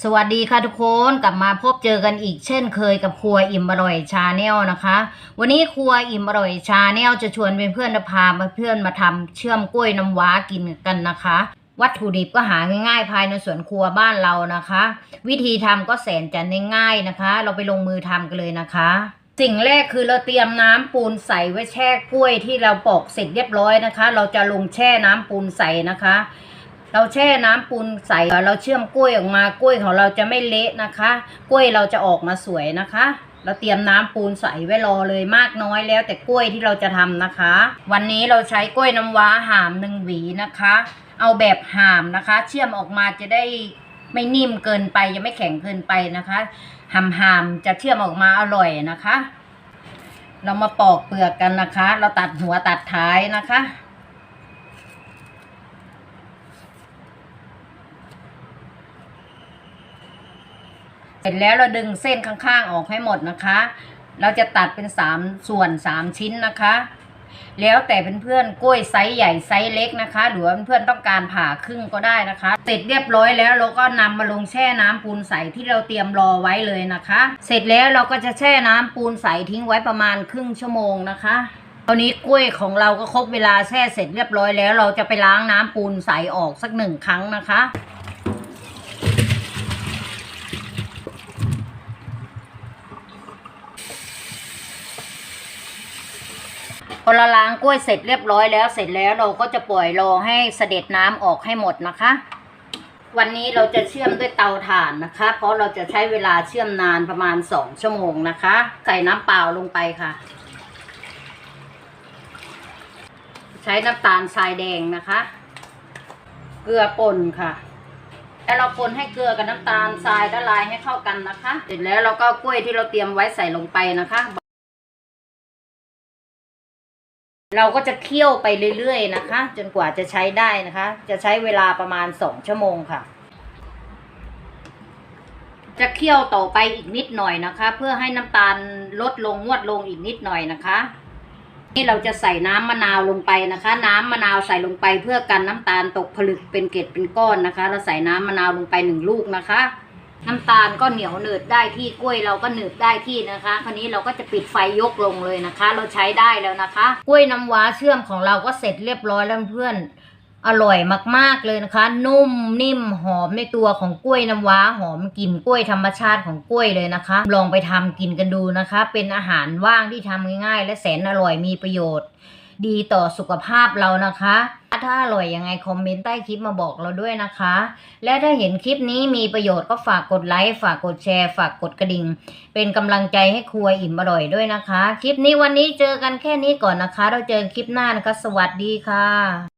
สวัสดีค่ะทุกคนกลับมาพบเจอกันอีกเช่นเคยกับครัวอิ่มอร่อยชาแนลนะคะ วันนี้ครัวอิ่มอร่อยชาแนลจะชวนเพื่อนๆพาเพื่อนมาทำเชื่อมกล้วยน้ำว้ากินกันนะคะ วัตถุดิบก็หาง่ายๆ ภายในสวนครัวบ้านเรานะคะ วิธีทำก็แสนจะง่ายๆนะคะ เราไปลงมือทำกันเลยนะคะ สิ่งแรกคือเราเตรียมน้ำปูนใสไว้แช่กล้วยที่เราปอกเสร็จเรียบร้อยนะคะ เราจะลงแช่น้ำปูนใสนะคะ เราแช่น้ำปูนใสเราเชื่อมกล้วยออกมากล้วยของเราจะไม่เละนะคะ กล้วยเราจะออกมาสวยนะคะ เราเตรียมน้ำปูนใสไว้รอเลยมากน้อยแล้ว แต่กล้วยที่เราจะทำนะคะ วันนี้เราใช้กล้วยน้ำว้าหามหนึ่งหวีนะคะ เอาแบบหามนะคะ เชื่อมออกมาจะได้ไม่นิ่มเกินไปยังไม่แข็งเกินไปนะคะหามหามจะเชื่อมออกมาอร่อยนะคะ เรามาปอกเปลือกกันนะคะ เราตัดหัวตัดท้ายนะคะ เสร็จแล้วเราดึงเส้นข้างๆออกให้หมดนะคะ เราจะตัดเป็นสามส่วนสามชิ้นนะคะ แล้วแต่เพื่อนๆกล้วยไซส์ใหญ่ไซส์เล็กนะคะ หรือว่าเพื่อนๆต้องการผ่าครึ่งก็ได้นะคะ เสร็จเรียบร้อยแล้วเราก็นำมาลงแช่น้ำปูนใสที่เราเตรียมรอไว้เลยนะคะ เสร็จแล้วเราก็จะแช่น้ำปูนใสทิ้งไว้ประมาณครึ่งชั่วโมงนะคะตอนนี้กล้วยของเราก็ครบเวลาแช่เสร็จเรียบร้อยแล้ว เราจะไปล้างน้ำปูนใสออกสักหนึ่งครั้งนะคะ พอเราล้างกล้วยเสร็จเรียบร้อยแล้วเสร็จแล้วเราก็จะปล่อยรอให้เสด็จน้ำออกให้หมดนะคะ วันนี้เราจะเชื่อมด้วยเตาถ่านนะคะ เพราะเราจะใช้เวลาเชื่อมนานประมาณสองชั่วโมงนะคะ ใส่น้ำเปล่าลงไปค่ะ ใช้น้ำตาลทรายแดงนะคะ เกลือป่นค่ะแล้วเราคนให้เกลือกับน้ำตาลทรายละลายให้เข้ากันนะคะ เสร็จแล้วเราก็กล้วยที่เราเตรียมไว้ใส่ลงไปนะคะ เราก็จะเคี่ยวไปเรื่อยๆนะคะ จนกว่าจะใช้ได้นะคะ จะใช้เวลาประมาณสองชั่วโมงค่ะ จะเคี่ยวต่อไปอีกนิดหน่อยนะคะ เพื่อให้น้ำตาลลดลงงวดลงอีกนิดหน่อยนะคะนี่เราจะใส่น้ำมะนาวลงไปนะคะ น้ำมะนาวใส่ลงไปเพื่อกันน้ำตาลตกผลึกเป็นเกล็ดเป็นก้อนนะคะ เราใส่น้ำมะนาวลงไปหนึ่งลูกนะคะ น้ำตาลก็เหนียวหนืดได้ที่กล้วยเราก็หนืดได้ที่นะคะ คราวนี้เราก็จะปิดไฟยกลงเลยนะคะ เราใช้ได้แล้วนะคะ กล้วยน้ำว้าเชื่อมของเราก็เสร็จเรียบร้อยแล้วเพื่อนอร่อยมากๆเลยนะคะ นุ่มนิ่มหอมในตัวของกล้วยน้ำว้าหอมกลิ่นกล้วยธรรมชาติของกล้วยเลยนะคะ ลองไปทำกินกันดูนะคะ เป็นอาหารว่างที่ทำง่ายๆ และแสนอร่อยมีประโยชน์ ดีต่อสุขภาพเรานะคะ ถ้าอร่อยยังไงคอมเมนต์ใต้คลิปมาบอกเราด้วยนะคะ และถ้าเห็นคลิปนี้มีประโยชน์ก็ฝากกดไลค์ฝากกดแชร์ ฝากกดกระดิ่ง เป็นกำลังใจให้ครัวอิ่มอร่อยด้วยนะคะ คลิปนี้วันนี้เจอกันแค่นี้ก่อนนะคะ เราเจอกันคลิปหน้านะคะ สวัสดีค่ะ